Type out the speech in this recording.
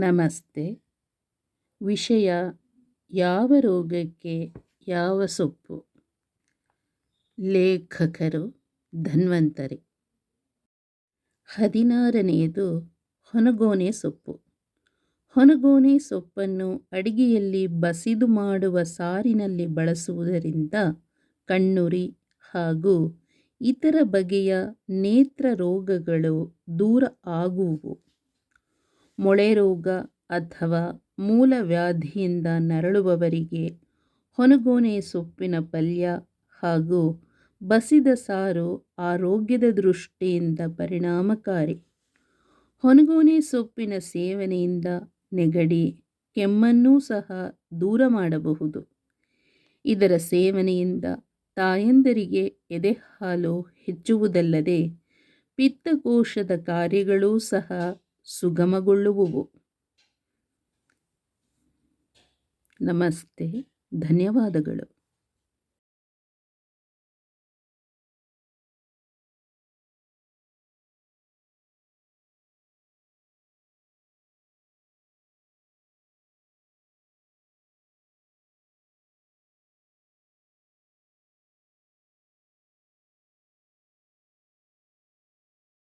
ನಮಸ್ತೆ. ವಿಷಯ ಯಾವ ರೋಗಕ್ಕೆ ಯಾವ ಸೊಪ್ಪು? ಲೇಖಕರು ಧನ್ವಂತರಿ. ಹದಿನಾರನೆಯದು ಹೊನಗೋನೆ ಸೊಪ್ಪು. ಹೊನಗೋನೆ ಸೊಪ್ಪನ್ನು ಅಡಿಗೆಯಲ್ಲಿ ಬಸಿದು ಮಾಡುವ ಸಾರಿನಲ್ಲಿ ಬಳಸುವುದರಿಂದ ಕಣ್ಣುರಿ ಹಾಗೂ ಇತರ ಬಗೆಯ ನೇತ್ರ ರೋಗಗಳು ದೂರ ಆಗುವು. ಮೊಳೆ ರೋಗ ಅಥವಾ ಮೂಲವ್ಯಾಧಿಯಿಂದ ನರಳುವವರಿಗೆ ಹೊನಗೋನೆ ಸೊಪ್ಪಿನ ಪಲ್ಯ ಹಾಗೂ ಬಸಿದ ಸಾರು ಆರೋಗ್ಯದ ದೃಷ್ಟಿಯಿಂದ ಪರಿಣಾಮಕಾರಿ. ಹೊನಗೋನೆ ಸೊಪ್ಪಿನ ಸೇವನೆಯಿಂದ ನೆಗಡಿ, ಕೆಮ್ಮನ್ನೂ ಸಹ ದೂರ ಮಾಡಬಹುದು. ಇದರ ಸೇವನೆಯಿಂದ ತಾಯಂದರಿಗೆ ಎದೆಹಾಲು ಹೆಚ್ಚುವುದಲ್ಲದೆ ಪಿತ್ತಕೋಶದ ಕಾರ್ಯಗಳೂ ಸಹ ಸುಗಮಗೊಳ್ಳುವುವು. ನಮಸ್ತೆ ಧನ್ಯವಾದಗಳು.